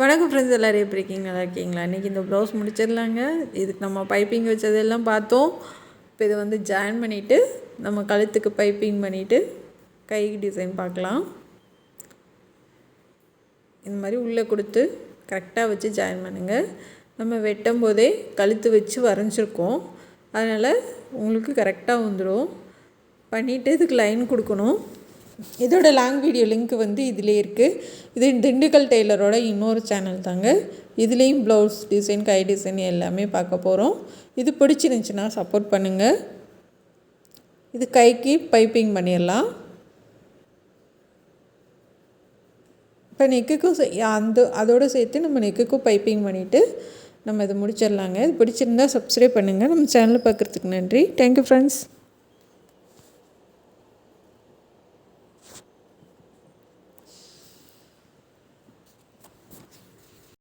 வணக்கம் ஃப்ரெண்ட்ஸ் எல்லோரும் எப்படி இருக்கீங்க? நல்லா இருக்கீங்களா? இன்றைக்கி இந்த ப்ளவுஸ் முடிச்சிடலாங்க. இதுக்கு நம்ம பைப்பிங் வச்சதெல்லாம் பார்த்தோம். இப்போ இதை வந்து ஜாயின் பண்ணிவிட்டு நம்ம கழுத்துக்கு பைப்பிங் பண்ணிவிட்டு கை டிசைன் பார்க்கலாம். இந்த மாதிரி உள்ளே கொடுத்து கரெக்டாக வச்சு ஜாயின் பண்ணுங்கள் நம்ம வெட்டும் போதே கழுத்து வச்சு வரைஞ்சிருக்கோம். அதனால் உங்களுக்கு கரெக்டாக வந்துடும் பண்ணிவிட்டு இதுக்கு லைன் கொடுக்கணும். இதோட லாங் வீடியோ லிங்க் வந்து இதிலே இருக்குது இது திண்டுக்கல் டெய்லரோட இன்னொரு சேனல் தாங்க. இதுலேயும் ப்ளவுஸ் டிசைன் கை டிசைன் எல்லாமே பார்க்க போகிறோம் இது பிடிச்சிருந்துச்சின்னா சப்போர்ட் பண்ணுங்கள் இது கைக்கு பைப்பிங் பண்ணிடலாம். இப்போ நெக்குக்கும் அந்த அதோடு சேர்த்து நம்ம நெக்குக்கும் பைப்பிங் பண்ணிவிட்டு நம்ம இதை முடிச்சிடலாங்க. இது பிடிச்சிருந்தா சப்ஸ்கிரைப் பண்ணுங்கள் நம்ம சேனல் பார்க்குறதுக்கு நன்றி. Thank you friends